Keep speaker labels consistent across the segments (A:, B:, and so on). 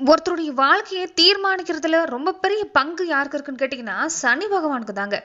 A: ஒருத்தருடைய வாழ்க்கையை தீர்மானிக்கிறதுல ரொம்ப பெரிய பங்கு யாருக்கு இருக்குன்னு கேட்டிங்கன்னா சனி பகவானுக்கு தாங்க.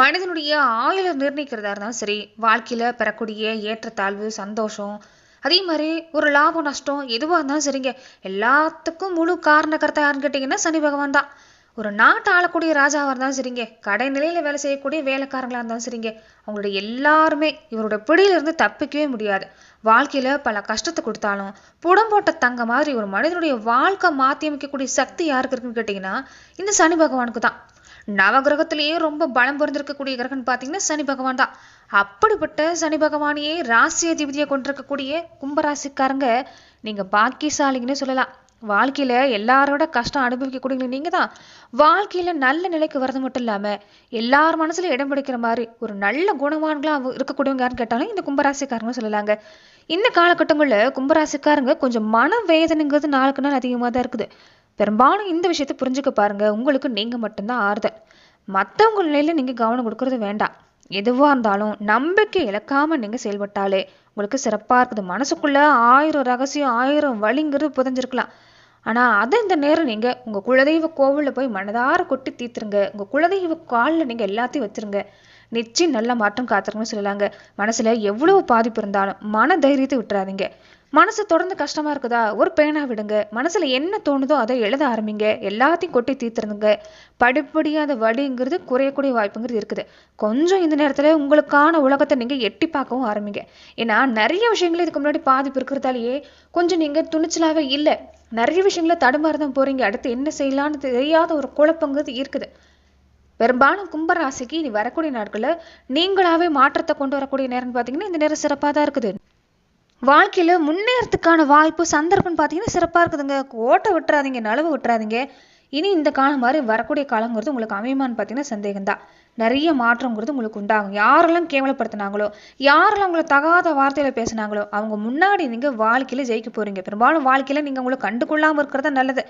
A: மனிதனுடைய ஆயுளை நிர்ணயிக்கிறதா இருந்தாலும் சரி வாழ்க்கையில் பெறக்கூடிய ஏற்றத்தாழ்வு சந்தோஷம் அதே மாதிரி ஒரு லாபம் நஷ்டம் எதுவாக இருந்தாலும் சரிங்க. எல்லாத்துக்கும் முழு காரணக்கர்த்தா யாருன்னு கேட்டிங்கன்னா சனி பகவான் தான். ஒரு நாட்டை ஆளக்கூடிய ராஜாவாக இருந்தாலும் சரிங்க கடை நிலையில் வேலை செய்யக்கூடிய வேலைக்காரங்களாக இருந்தாலும் சரிங்க அவங்களுடைய எல்லாருமே இவரோட பிடியிலிருந்து தப்பிக்கவே முடியாது. வாழ்க்கையில் பல கஷ்டத்தை கொடுத்தாலும் புடம் போட்ட தங்க மாதிரி ஒரு மனிதனுடைய வாழ்க்கை மாற்றி அமைக்கக்கூடிய சக்தி யாருக்கு இருக்குன்னு கேட்டிங்கன்னா இந்த சனி பகவானுக்கு தான். நவகிரகத்திலேயே ரொம்ப பலம் பிறந்திருக்கக்கூடிய கிரகம்னு பார்த்தீங்கன்னா சனி பகவான் தான். அப்படிப்பட்ட சனி பகவானையே ராசி அதிபதியை கொண்டிருக்கக்கூடிய கும்பராசிக்காரங்க நீங்கள் பாக்கியசாலிங்கன்னு சொல்லலாம். வாழ்க்கையில எல்லாரோட கஷ்டம் அனுபவிக்கக்கூடிய நீங்க தான் வாழ்க்கையில நல்ல நிலைக்கு வர்றது மட்டும் இல்லாம எல்லார் மனசுல இடம் பிடிக்கிற மாதிரி ஒரு நல்ல குணவான்களாக இருக்கக்கூடியவங்கன்னு கேட்டாலும் இந்த கும்பராசிக்காரங்க சொல்லலாங்க. இந்த காலகட்டங்கள்ல கும்பராசிக்காரங்க கொஞ்சம் மன வேதனைங்கிறது நாளுக்கு நாள் அதிகமாக தான் இருக்குது. பெரும்பாலும் இந்த விஷயத்தை புரிஞ்சுக்க பாருங்க. உங்களுக்கு நீங்க மட்டும்தான் ஆறுதல். மற்றவங்க நிலையில நீங்க கவனம் கொடுக்கறது வேண்டாம். எதுவா இருந்தாலும் நம்பிக்கை இழக்காம நீங்க செயல்பட்டாலே உங்களுக்கு சிறப்பா இருக்குது. மனசுக்குள்ள ஆயிரம் ரகசியம் ஆயிரம் வழிங்கிறது புதைஞ்சிருக்கலாம். ஆனா அதை இந்த நேரம் நீங்க உங்க குலதெய்வ கோவிலில் போய் மனதார கொட்டி தீத்துருங்க உங்க குலதெய்வ காலில் நீங்க எல்லாத்தையும் வச்சிருங்க. நிச்சயம் நல்ல மாற்றம் காத்துருங்கன்னு சொல்லலாங்க. மனசுல எவ்வளவு பாதிப்பு இருந்தாலும் மன தைரியத்தை விட்டுறாதீங்க. மனசு தொடர்ந்து கஷ்டமா இருக்குதா? ஒரு பேனா விடுங்க. மனசில் என்ன தோணுதோ அதை எழுத ஆரம்பிங்க. எல்லாத்தையும் கொட்டி தீர்த்துருங்க. படிப்படியாத அந்த வலிங்கிறது குறையக்கூடிய வாய்ப்புங்கிறது இருக்குது. கொஞ்சம் இந்த நேரத்தில் உங்களுக்கான உலகத்தை நீங்கள் எட்டி பார்க்கவும் ஆரம்பிங்க. ஏன்னா நிறைய விஷயங்கள் இதுக்கு முன்னாடி பாதிப்பு இருக்கிறதாலேயே கொஞ்சம் நீங்கள் துணிச்சலாகவே இல்லை. நிறைய விஷயங்களை தடுமாறி தான் போறீங்க. அடுத்து என்ன செய்யலாம்னு தெரியாத ஒரு குழப்பங்கிறது இருக்குது. பெரும்பாலும் கும்பராசிக்கு இனி வரக்கூடிய நாட்களில் நீங்களாவே மாற்றத்தை கொண்டு வரக்கூடிய நேரம்னு பார்த்தீங்கன்னா இந்த நேரம் சிறப்பாக தான் இருக்குது. வாழ்க்கையில் முன்னேறத்துக்கான வாய்ப்பு சந்தர்ப்பம்னு பார்த்தீங்கன்னா சிறப்பாக இருக்குதுங்க. ஓட்டை விட்டுறாதீங்க நலவு விட்டுறாதீங்க. இனி இந்த காலம் மாதிரி வரக்கூடிய காலங்கிறது உங்களுக்கு அமையுமான்னு பார்த்தீங்கன்னா சந்தேகம்தான். நிறைய மாற்றங்கிறது உங்களுக்கு உண்டாகும். யாரெல்லாம் கேவலப்படுத்தினாங்களோ யாரெல்லாம் உங்களை தகாத வார்த்தையில் பேசுனாங்களோ அவங்க முன்னாடி நீங்கள் வாழ்க்கையில் ஜெயிக்க போகிறீங்க பெரும்பாலும் வாழ்க்கையில் நீங்கள் உங்களை கண்டுகொள்ளாமல் இருக்கிறது நல்லது.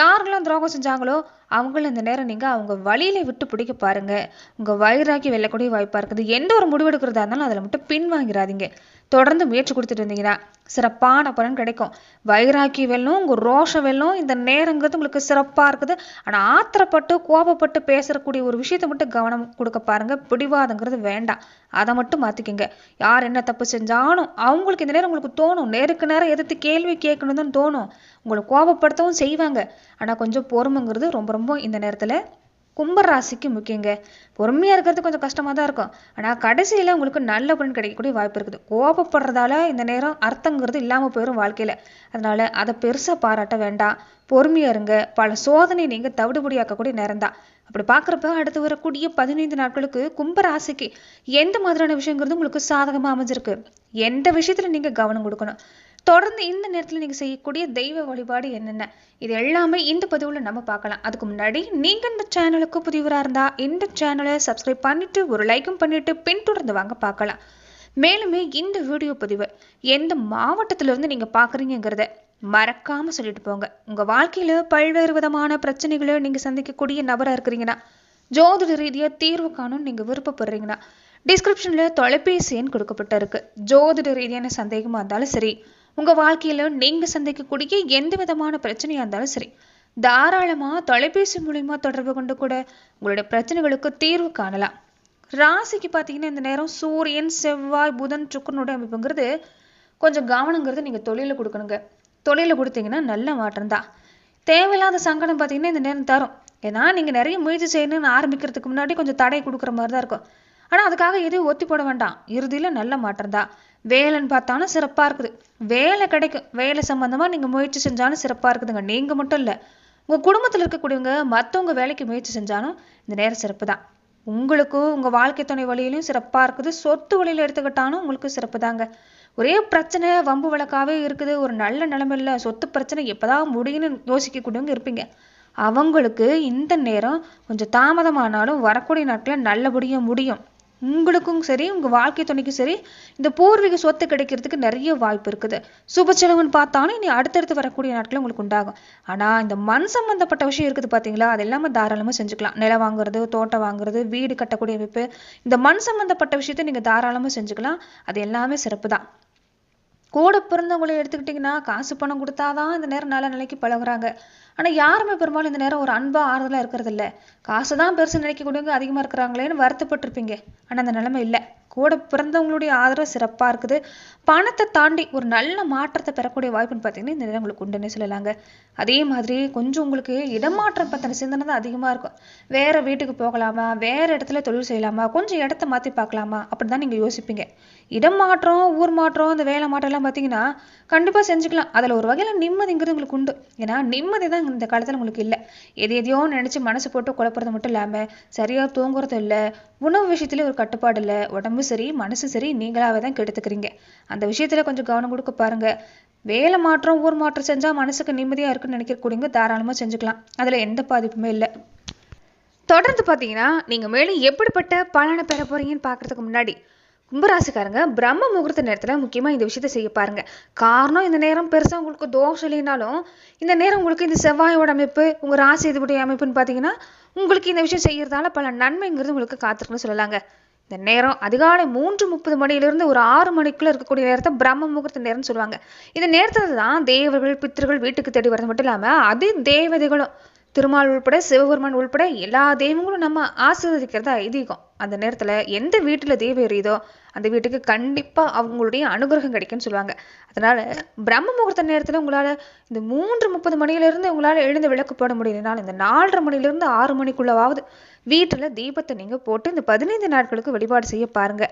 A: யாரெல்லாம் துரோகம் செஞ்சாங்களோ அவங்கள இந்த நேரம் நீங்கள் அவங்க வழியில விட்டு பிடிக்க பாருங்கள் உங்கள் வயிறாக்கி வெல்லக்கூடிய வாய்ப்பாக இருக்குது. எந்த ஒரு முடிவு எடுக்கிறதா இருந்தாலும் அதில் மட்டும் பின்வாங்கிறாதீங்க. தொடர்ந்து முயற்சி கொடுத்துட்டு இருந்தீங்கன்னா சிறப்பான பலன் கிடைக்கும். வைராக்கி வெல்லும் உங்கள் ரோஷ வெல்லும் இந்த நேரங்கிறது உங்களுக்கு சிறப்பாக இருக்குது. ஆனால் ஆத்திரப்பட்டு கோபப்பட்டு பேசக்கூடிய ஒரு விஷயத்தை மட்டும் கவனம் கொடுக்க பாருங்க. பிடிவாதங்கிறது வேண்டாம். அதை மட்டும் மாற்றிக்கிங்க யார் என்ன தப்பு செஞ்சாலும் அவங்களுக்கு இந்த நேரம் உங்களுக்கு தோணும். நேருக்கு நேரம் எதிர்த்து கேள்வி கேட்கணும் தான் தோணும். உங்களை கோபப்படுத்தவும் செய்வாங்க. ஆனால் கொஞ்சம் பொறுமைங்கிறது ரொம்ப ரொம்ப இந்த நேரத்துல கும்பராசிக்கு முக்கியங்க. பொறுமையா இருக்கிறது கொஞ்சம் கஷ்டமா தான் இருக்கும். ஆனா கடைசியில் உங்களுக்கு நல்ல பலன் கிடைக்கக்கூடிய வாய்ப்பு இருக்குது. கோபப்படுறதால இந்த நேரம் அர்த்தங்கிறது இல்லாம போயிடும் வாழ்க்கையில. அதனால அதை பெருசா பாராட்ட வேண்டாம். பொறுமையா இருங்க. பல சோதனை நீங்க தவிடுபடியாக்கக்கூடிய நேரம் தான் அப்படி பாக்குறப்ப அடுத்து வரக்கூடிய பதினைந்து நாட்களுக்கு கும்பராசிக்கு எந்த மாதிரியான விஷயங்கிறது உங்களுக்கு சாதகமா அமைஞ்சிருக்கு? எந்த விஷயத்துல நீங்க கவனம் கொடுக்கணும்? தொடர்ந்து இந்த நேரத்துல நீங்க செய்யக்கூடிய தெய்வ வழிபாடு என்னென்ன? இது எல்லாமே இந்த பதிவுல நம்ம பார்க்கலாம். அதுக்கு முன்னாடி நீங்க இந்த சேனலுக்கு புதியவரா இருந்தா இந்த சேனலை சப்ஸ்கிரைப் பண்ணிட்டு ஒரு லைக்கும் பண்ணிட்டு பின்தொடர்ந்து வாங்க பார்க்கலாம். மேலுமே இந்த வீடியோ பதிவு எந்த மாவட்டத்துல இருந்து நீங்க மறக்காமல் மறக்காம சொல்லிட்டு போங்க. உங்க வாழ்க்கையில பல்வேறு விதமான பிரச்சனைகளை நீங்க சந்திக்கக்கூடிய நபரா இருக்கிறீங்கன்னா ஜோதிட ரீதியா தீர்வு காணும் நீங்க விருப்பப்படுறீங்கன்னா டிஸ்கிரிப்ஷன்ல தொலைபேசி எண் கொடுக்கப்பட்டிருக்கு. ஜோதிட ரீதியான சந்தேகமா இருந்தாலும் சரி உங்க வாழ்க்கையில நீங்க சந்திக்கக்கூடிய எந்த விதமான பிரச்சனையா இருந்தாலும் சரி தாராளமா தொலைபேசி மூலியமா தொடர்பு கொண்டு கூட உங்களுடைய பிரச்சனைகளுக்கு தீர்வு காணலாம். ராசிக்கு பார்த்தீங்கன்னா இந்த நேரம் சூரியன் செவ்வாய் புதன் சுக்கரனுடைய அமைப்புங்கிறது கொஞ்சம் கவனங்கிறது நீங்க தொழிலில் கொடுக்கணுங்க. தொழிலில் கொடுத்தீங்கன்னா நல்ல மாற்றம் தான். தேவையில்லாத சங்கடம் பார்த்தீங்கன்னா இந்த நேரம் தரும். ஏன்னா நீங்க நிறைய முயற்சி செய்யணும்னு ஆரம்பிக்கிறதுக்கு முன்னாடி கொஞ்சம் தடை கொடுக்குற மாதிரி தான் இருக்கும். ஆனா அதுக்காக எதையும் ஒத்தி போட வேண்டாம். இறுதியில் நல்ல மாற்றம் தான். வேலைன்னு பார்த்தாலும் சிறப்பாக இருக்குது. வேலை கிடைக்கும். வேலை சம்மந்தமாக நீங்கள் முயற்சி செஞ்சாலும் சிறப்பாக இருக்குதுங்க. நீங்கள் மட்டும் இல்லை. உங்கள் குடும்பத்தில் இருக்கக்கூடியவங்க மற்றவங்க வேலைக்கு முயற்சி செஞ்சாலும் இந்த நேரம் சிறப்பு தான். உங்களுக்கும் உங்கள் வாழ்க்கை துணை வழியிலையும் சிறப்பாக இருக்குது. சொத்து வழியில எடுத்துக்கிட்டாலும் உங்களுக்கு சிறப்பு தாங்க. ஒரே பிரச்சனை வம்பு வழக்காகவே இருக்குது. ஒரு நல்ல நிலமையில் சொத்து பிரச்சனை எப்போதான் முடியும்னு யோசிக்கக்கூடியவங்க இருப்பீங்க. அவங்களுக்கு இந்த நேரம் கொஞ்சம் தாமதமானாலும் வரக்கூடிய நாட்களில் நல்லபடியாக முடியும். உங்களுக்கும் சரி உங்க வாழ்க்கை துணைக்கும் சரி இந்த பூர்வீக சொத்து கிடைக்கிறதுக்கு நிறைய வாய்ப்பு இருக்குது. சுப செலவுன்னு பார்த்தாலும் இனி அடுத்தடுத்து வரக்கூடிய நாட்கள் உங்களுக்கு உண்டாகும். ஆனா இந்த மண் சம்மந்தப்பட்ட விஷயம் இருக்குது பார்த்தீங்களா அது எல்லாமே தாராளமாக செஞ்சுக்கலாம். நிலம் வாங்குறது தோட்டம் வாங்குறது வீடு கட்டக்கூடிய அமைப்பு. இந்த மண் சம்மந்தப்பட்ட விஷயத்தை நீங்க தாராளமா செஞ்சுக்கலாம். அது எல்லாமே சிறப்பு தான் கூட பிறந்தவங்களை எடுத்துக்கிட்டிங்கன்னா காசு பணம் கொடுத்தாதான் இந்த நேரம் நல்ல நிலைக்கு பழகுறாங்க. ஆனால் யாருமே பெரும்பாலும் இந்த நேரம் ஒரு அன்பா ஆறுதலாக இருக்கிறதில்ல. காசு தான் பெருசு நினைக்கக்கூடியவங்க அதிகமாக இருக்கிறாங்களேன்னு வருத்தப்பட்டிருப்பீங்க. ஆனால் அந்த நிலைமை இல்லை. கூட பிறந்தவங்களுடைய ஆதரவு சிறப்பாக இருக்குது. பணத்தை தாண்டி ஒரு நல்ல மாற்றத்தை பெறக்கூடிய வாய்ப்புன்னு பார்த்தீங்கன்னா இந்த நேரம் உங்களுக்கு உண்டுன்னு சொல்லலாங்க. அதே மாதிரி கொஞ்சம் உங்களுக்கு இடமாற்றம் பற்றின சிந்தனை தான் அதிகமாக இருக்கும். வேறு வீட்டுக்கு போகலாமா? வேற இடத்துல தொழில் செய்யலாமா? கொஞ்சம் இடத்த மாற்றி பார்க்கலாமா? அப்படி தான் நீங்கள் யோசிப்பீங்க. இடம் மாற்றம் ஊர் மாற்றம் இந்த வேலை மாற்றம்லாம் பார்த்தீங்கன்னா கண்டிப்பாக செஞ்சுக்கலாம். அதில் ஒரு வகையில் நிம்மதிங்கிறது உங்களுக்கு உண்டு. ஏன்னா நிம்மதி தான் இந்த காலத்தில் உங்களுக்கு இல்லை. எது எதையோ நினச்சி மனசு போட்டு குழப்பறது மட்டும் இல்லாமல் சரியாக தூங்குறது இல்லை உணவு விஷயத்துல ஒரு கட்டுப்பாடு இல்லை. உடம்பு சரி மனசு சரி நீங்களாவே தான் கெடுத்துக்கிறீங்க. அந்த விஷயத்துல கொஞ்சம் கவனம் கொடுக்க பாருங்க. வேலை மாற்றம் ஊர் மாற்றம் செஞ்சால் மனசுக்கு நிம்மதியாக இருக்குன்னு நினைக்கக்கூடியவங்க தாராளமாக செஞ்சுக்கலாம். அதில் எந்த பாதிப்புமே இல்லை. தொடர்ந்து பார்த்தீங்கன்னா நீங்கள் மேலும் எப்படிப்பட்ட பலனை பெற போகிறீங்கன்னு பார்க்கறதுக்கு முன்னாடி கும்பராசிக்காரங்க பிரம்ம முகூர்த்த நேரத்துல முக்கியமா இந்த விஷயத்த செய்ய பாருங்க. காரணம் இந்த நேரம் பெருசா உங்களுக்கு தோஷம் இல்லைனாலும் இந்த நேரம் உங்களுக்கு இந்த செவ்வாயோட அமைப்பு உங்க ராசி இதுபுடைய அமைப்புன்னு பார்த்தீங்கன்னா உங்களுக்கு இந்த விஷயம் செய்யறதால பல நன்மைங்கிறது உங்களுக்கு காத்திருக்குன்னு சொல்லலாங்க. இந்த நேரம் அதிகாலை மூன்று முப்பது மணியிலிருந்து ஒரு ஆறு மணிக்குள்ள இருக்கக்கூடிய நேரத்தை பிரம்ம முகூர்த்த நேரம்னு சொல்லுவாங்க. இந்த நேரத்துல தான் தேவர்கள் பித்திருகள் வீட்டுக்கு தேடி வரது மட்டும் இல்லாம அது தேவதைகளும் திருமால் உள்பட சிவபெருமான் உள்பட எல்லா தெய்வங்களும் நம்ம ஆசீர்வதிக்கிறதா ஐதீகம். அந்த நேரத்தில் எந்த வீட்டில் தேவை எரியுதோ அந்த வீட்டுக்கு கண்டிப்பாக அவங்களுடைய அனுகிரகம் கிடைக்கும்னு சொல்லுவாங்க. அதனால் பிரம்ம முகூர்த்த நேரத்தில் உங்களால் இந்த மூன்று முப்பது மணியிலேருந்து உங்களால் எழுந்து விளக்கு போட முடியலனால இந்த நாலரை மணியிலேருந்து ஆறு மணிக்குள்ளவாவது வீட்டில் தீபத்தை நீங்கள் போட்டு இந்த பதினைந்து நாட்களுக்கு வழிபாடு செய்ய பாருங்கள்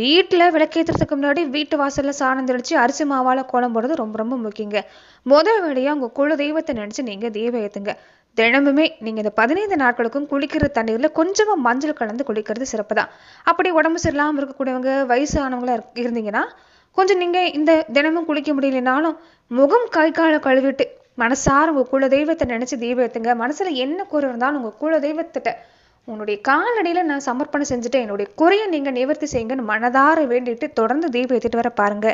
A: வீட்டில் விளக்கேத்துறதுக்கு முன்னாடி வீட்டு வாசலில் சாணம் தெளித்து அரிசி மாவால் கோலம் போடுறது ரொம்ப ரொம்ப முக்கியங்க. முதல் வேலையாக உங்கள் குல தெய்வத்தை நினச்சி நீங்கள் தீபம் ஏற்றுங்க தினமுமே நீங்க இந்த பதினைந்து நாட்களுக்கும் குளிக்கிற தண்ணீர்ல கொஞ்சமா மஞ்சள் கலந்து குளிக்கிறது சிறப்பு தான் அப்படி உடம்பு சரியில்லாம இருக்கக்கூடியவங்க வயசானவங்களா இருக்- இருந்தீங்கன்னா கொஞ்சம் நீங்க இந்த தினமும் குளிக்க முடியலனாலும் முகம் கை காலை கழுவிட்டு மனசார உங்க குல தெய்வத்தை நினைச்சு தீபம் ஏத்துங்க. மனசுல என்ன குறை இருந்தாலும் உங்க குல தெய்வத்திட்ட உன்னுடைய காலடியில் நான் சமர்ப்பணம் செஞ்சுட்டு என்னுடைய குறையை நீங்க நிவர்த்தி செய்யுங்கன்னு மனதார வேண்டிட்டு தொடர்ந்து தீபம் ஏற்றிட்டு வர பாருங்க.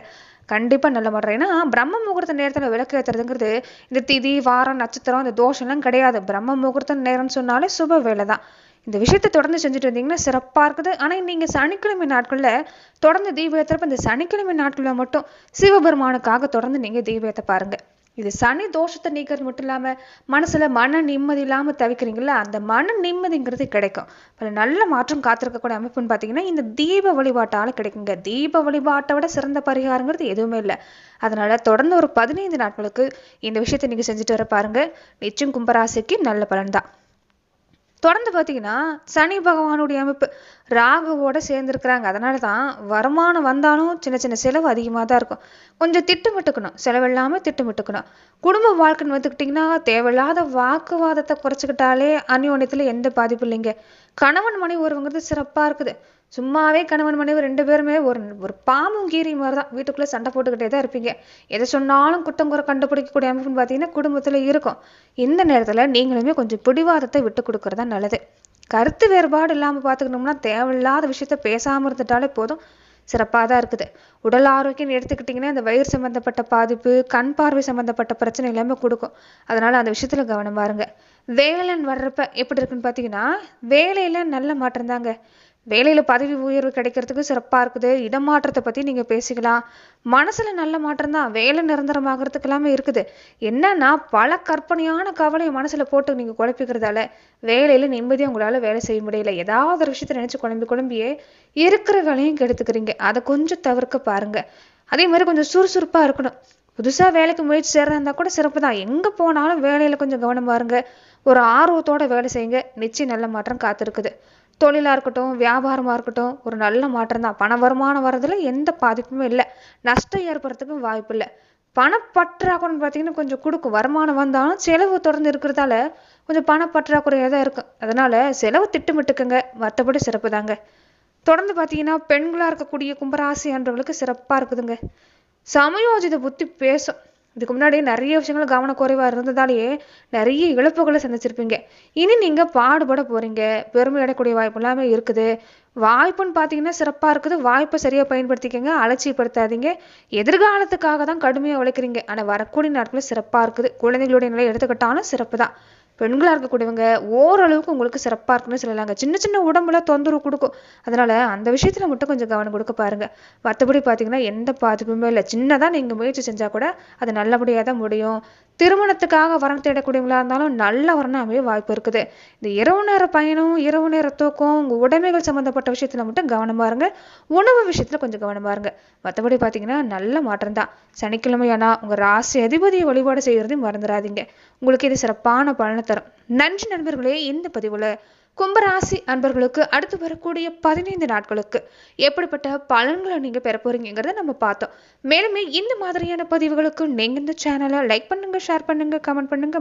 A: கண்டிப்பாக நல்ல மாற்றம். ஏன்னா பிரம்ம முகூர்த்த நேரத்தில் விளக்கு ஏத்துறதுங்கிறது இந்த திதி வாரம் நட்சத்திரம் இந்த தோஷம்லாம் கிடையாது. பிரம்ம முகூர்த்த நேரம்னு சொன்னாலே சுப வேலை தான் இந்த விஷயத்தை தொடர்ந்து செஞ்சுட்டு வந்தீங்கன்னா சிறப்பாக இருக்குது. ஆனால் நீங்கள் சனிக்கிழமை நாட்களில் தொடர்ந்து தீபம் ஏற்றுறப்ப இந்த சனிக்கிழமை நாட்களில் மட்டும் சிவபெருமானுக்காக தொடர்ந்து நீங்கள் தீபம் ஏற்ற பாருங்க. இது சனி தோஷத்தை நீக்கிறது மட்டும் இல்லாமல் மனசில் மன நிம்மதி இல்லாமல் தவிக்கிறீங்கல்ல அந்த மன நிம்மதிங்கிறது கிடைக்கும். பல நல்ல மாற்றம் காத்திருக்கக்கூடிய அமைப்புன்னு பார்த்தீங்கன்னா இந்த தீப வழிபாட்டால் கிடைக்குங்க. தீப வழிபாட்டை விட சிறந்த பரிகாரங்கிறது எதுவுமே இல்லை. அதனால் தொடர்ந்து ஒரு பதினைந்து நாட்களுக்கு இந்த விஷயத்தை நீங்கள் செஞ்சுட்டு வர பாருங்கள் நிச்சயம் கும்பராசிக்கு நல்ல பலன்தான். தொடர்ந்து பார்த்தீங்கன்னா சனி பகவானுடைய அமைப்பு ராகுவோட சேர்ந்துருக்கிறாங்க. அதனால தான் வருமானம் வந்தாலும் சின்ன சின்ன செலவு அதிகமாக தான் இருக்கும். கொஞ்சம் திட்டமிட்டுக்கணும். செலவில்லாமல் திட்டமிட்டுக்கணும். குடும்ப வாழ்க்கைன்னு வந்துக்கிட்டிங்கன்னா தேவையில்லாத வாக்குவாதத்தை குறைச்சிக்கிட்டாலே அந்யோன்யத்தில் எந்த பாதிப்பும் இல்லைங்க. கணவன் மனைவி உறவுங்கிறது சிறப்பாக இருக்குது. சும்மாவே கணவன் மனைவி ரெண்டு பேருமே ஒரு ஒரு பாம்பும் கீரி மாதிரி தான். வீட்டுக்குள்ளே சண்டை போட்டுக்கிட்டே தான் இருப்பீங்க. எதை சொன்னாலும் குற்றம் குறை கண்டுபிடிக்கக்கூடிய அமைப்புன்னு பார்த்தீங்கன்னா குடும்பத்தில் இருக்கும். இந்த நேரத்தில் நீங்களுமே கொஞ்சம் பிடிவாதத்தை விட்டு கொடுக்குறது தான் நல்லது. கருத்து வேறுபாடு இல்லாமல் பார்த்துக்கணும்னா தேவையில்லாத விஷயத்த பேசாமல் இருந்துட்டாலே போதும். சிறப்பாக தான் இருக்குது. உடல் ஆரோக்கியம் எடுத்துக்கிட்டிங்கன்னா இந்த வயிறு சம்மந்தப்பட்ட பாதிப்பு கண் பார்வை சம்மந்தப்பட்ட பிரச்சனை எல்லாமே கொடுக்கும். அதனால அந்த விஷயத்துல கவனம் பாருங்க வேலைன்னு வர்றப்ப எப்படி இருக்குன்னு பார்த்தீங்கன்னா வேலையில நல்ல மாற்றம் தாங்க. வேலையில் பதவி உயர்வு கிடைக்கிறதுக்கு சிறப்பாக இருக்குது. இடமாற்றத்தை பற்றி நீங்கள் பேசிக்கலாம். மனசுல நல்ல மாற்றம் தான். வேலை நிரந்தரமாகறதுக்கு எல்லாமே இருக்குது. என்னன்னா பல கற்பனையான கவலையை மனசில் போட்டு நீங்கள் குழப்பிக்கிறதால வேலையில் நிம்மதியாக உங்களால் வேலை செய்ய முடியல. ஏதாவது ஒரு விஷயத்த நினச்சி குழம்பி குழம்பியே இருக்கிற வேலையும் கெடுத்துக்கிறீங்க. அதை கொஞ்சம் தவிர்க்க பாருங்க. அதே மாதிரி கொஞ்சம் சுறுசுறுப்பாக இருக்கணும். புதுசாக வேலைக்கு முயற்சி செய்யறதா இருந்தால் கூட சிறப்பு தான். எங்கே போனாலும் வேலையில் கொஞ்சம் கவனம் பாருங்க. ஒரு ஆர்வத்தோட வேலை செய்யுங்க. நிச்சயம் நல்ல மாற்றம் காத்திருக்குது. தொழிலா இருக்கட்டும் வியாபாரமா இருக்கட்டும் ஒரு நல்ல மாற்றம் தான். பண வருமானம் வர்றதுல எந்த பாதிப்புமே இல்லை. நஷ்டம் ஏற்படுறதுக்கும் வாய்ப்பு இல்லை. பணப்பற்றாக்குறைன்னு பார்த்தீங்கன்னா கொஞ்சம் கொடுக்கும். வருமானம் வந்தாலும் செலவு தொடர்ந்து இருக்கிறதால கொஞ்சம் பணப்பற்றாக்குறையாக தான் இருக்கும். அதனால செலவு திட்டமிட்டுக்குங்க. மற்றபடி சிறப்பு தாங்க. தொடர்ந்து பார்த்தீங்கன்னா பெண்களா இருக்கக்கூடிய கும்பராசி அன்றவர்களுக்கு சிறப்பா இருக்குதுங்க. சமயோஜித புத்தி பேசும். இதுக்கு முன்னாடி நிறைய விஷயங்கள் கவனக்குறைவாக இருந்ததாலேயே நிறைய இழப்புகளை சந்திச்சிருப்பீங்க. இனி நீங்க பாடுபட போறீங்க. பெருமை அடையக்கூடிய வாய்ப்பு எல்லாமே இருக்குது. வாய்ப்புன்னு பார்த்தீங்கன்னா சிறப்பா இருக்குது. வாய்ப்பை சரியா பயன்படுத்திக்கங்க அலட்சியப்படுத்தாதீங்க. எதிர்காலத்துக்காக தான் கடுமையா உழைக்கிறீங்க. ஆனா வரக்கூடிய நாட்களில் சிறப்பா இருக்குது. குழந்தைகளுடைய நிலை எடுத்துக்கிட்டாலும் சிறப்பு தான் பெண்களாக இருக்கக்கூடியவங்க ஓரளவுக்கு உங்களுக்கு சிறப்பாக இருக்குன்னு சொல்லலாங்க. சின்ன சின்ன உடம்புல தொந்தரவு கொடுக்கும். அதனால் அந்த விஷயத்தில் மட்டும் கொஞ்சம் கவனம் கொடுக்க பாருங்கள் மற்றபடி பார்த்தீங்கன்னா எந்த பாதிப்புமே இல்லை. சின்னதாக நீங்கள் முயற்சி செஞ்சால் கூட அது நல்லபடியாக தான் முடியும். திருமணத்துக்காக வரம் தேடக்கூடியவங்களா இருந்தாலும் நல்ல வரணும் வாய்ப்பு இருக்குது. இந்த இரவு நேர பயணம் இரவு நேர தூக்கம் உங்கள் உடைமைகள் சம்மந்தப்பட்ட விஷயத்தில் மட்டும் கவனமாக இருங்க. உணவு விஷயத்தில் கொஞ்சம் கவனமாக இருங்க. மற்றபடி பார்த்தீங்கன்னா நல்ல மாற்றம் தான். சனிக்கிழமையானா உங்கள் ராசி அதிபதியை வழிபாடு செய்கிறதையும் மறந்துடாதீங்க. உங்களுக்கு இது சிறப்பான பலனை தரும். நன்றி நண்பர்களே இந்த பதிவில் கும்பராசி அன்பர்களுக்கு அடுத்து வரக்கூடிய பதினைந்து நாட்களுக்கு எப்படிப்பட்ட பலன்களை நீங்கள் பெற போறீங்கிறத நம்ம பார்த்தோம். மேலுமே இந்த மாதிரியான பதிவுகளுக்கு நீங்கள் இந்த சேனலை லைக் பண்ணுங்க ஷேர் பண்ணுங்க கமெண்ட் பண்ணுங்க.